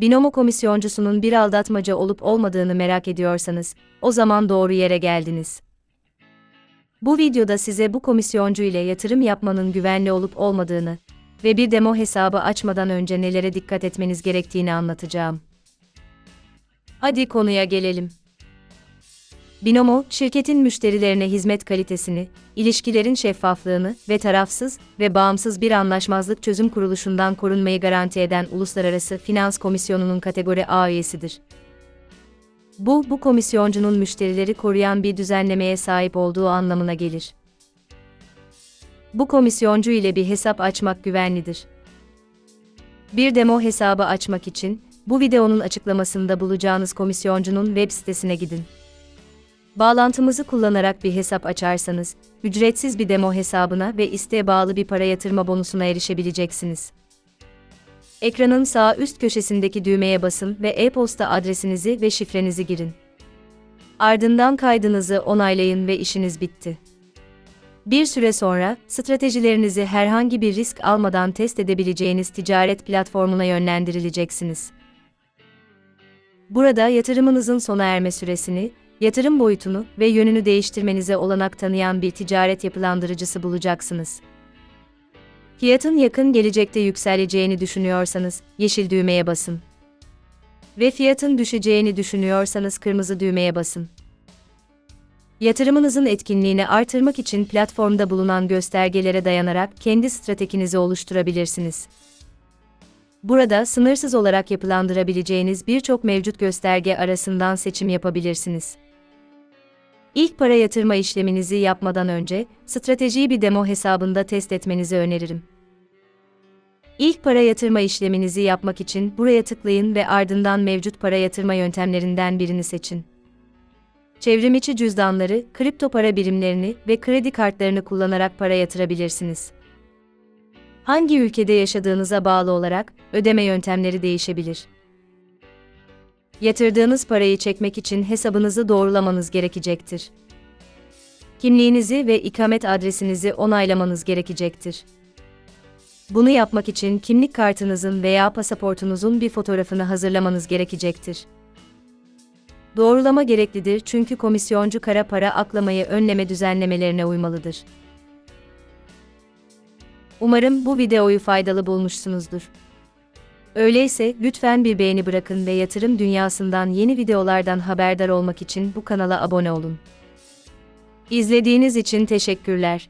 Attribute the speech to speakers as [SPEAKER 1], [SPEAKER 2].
[SPEAKER 1] Binomo komisyoncusunun bir aldatmaca olup olmadığını merak ediyorsanız, o zaman doğru yere geldiniz. Bu videoda size bu komisyoncu ile yatırım yapmanın güvenli olup olmadığını ve bir demo hesabı açmadan önce nelere dikkat etmeniz gerektiğini anlatacağım. Hadi konuya gelelim. Binomo, şirketin müşterilerine hizmet kalitesini, ilişkilerin şeffaflığını ve tarafsız ve bağımsız bir anlaşmazlık çözüm kuruluşundan korunmayı garanti eden Uluslararası Finans Komisyonu'nun kategori A üyesidir. Bu, bu komisyoncunun müşterileri koruyan bir düzenlemeye sahip olduğu anlamına gelir. Bu komisyoncu ile bir hesap açmak güvenlidir. Bir demo hesabı açmak için, bu videonun açıklamasında bulacağınız komisyoncunun web sitesine gidin. Bağlantımızı kullanarak bir hesap açarsanız, ücretsiz bir demo hesabına ve isteğe bağlı bir para yatırma bonusuna erişebileceksiniz. Ekranın sağ üst köşesindeki düğmeye basın ve e-posta adresinizi ve şifrenizi girin. Ardından kaydınızı onaylayın ve işiniz bitti. Bir süre sonra, stratejilerinizi herhangi bir risk almadan test edebileceğiniz ticaret platformuna yönlendirileceksiniz. Burada yatırımınızın sona erme süresini, yatırım boyutunu ve yönünü değiştirmenize olanak tanıyan bir ticaret yapılandırıcısı bulacaksınız. Fiyatın yakın gelecekte yükseleceğini düşünüyorsanız yeşil düğmeye basın. Ve fiyatın düşeceğini düşünüyorsanız kırmızı düğmeye basın. Yatırımınızın etkinliğini artırmak için platformda bulunan göstergelere dayanarak kendi stratejinizi oluşturabilirsiniz. Burada sınırsız olarak yapılandırabileceğiniz birçok mevcut gösterge arasından seçim yapabilirsiniz. İlk para yatırma işleminizi yapmadan önce, stratejiyi bir demo hesabında test etmenizi öneririm. İlk para yatırma işleminizi yapmak için buraya tıklayın ve ardından mevcut para yatırma yöntemlerinden birini seçin. Çevrimiçi cüzdanları, kripto para birimlerini ve kredi kartlarını kullanarak para yatırabilirsiniz. Hangi ülkede yaşadığınıza bağlı olarak ödeme yöntemleri değişebilir. Yatırdığınız parayı çekmek için hesabınızı doğrulamanız gerekecektir. Kimliğinizi ve ikamet adresinizi onaylamanız gerekecektir. Bunu yapmak için kimlik kartınızın veya pasaportunuzun bir fotoğrafını hazırlamanız gerekecektir. Doğrulama gereklidir çünkü komisyoncu kara para aklamayı önleme düzenlemelerine uymalıdır. Umarım bu videoyu faydalı bulmuşsunuzdur. Öyleyse lütfen bir beğeni bırakın ve yatırım dünyasından yeni videolardan haberdar olmak için bu kanala abone olun. İzlediğiniz için teşekkürler.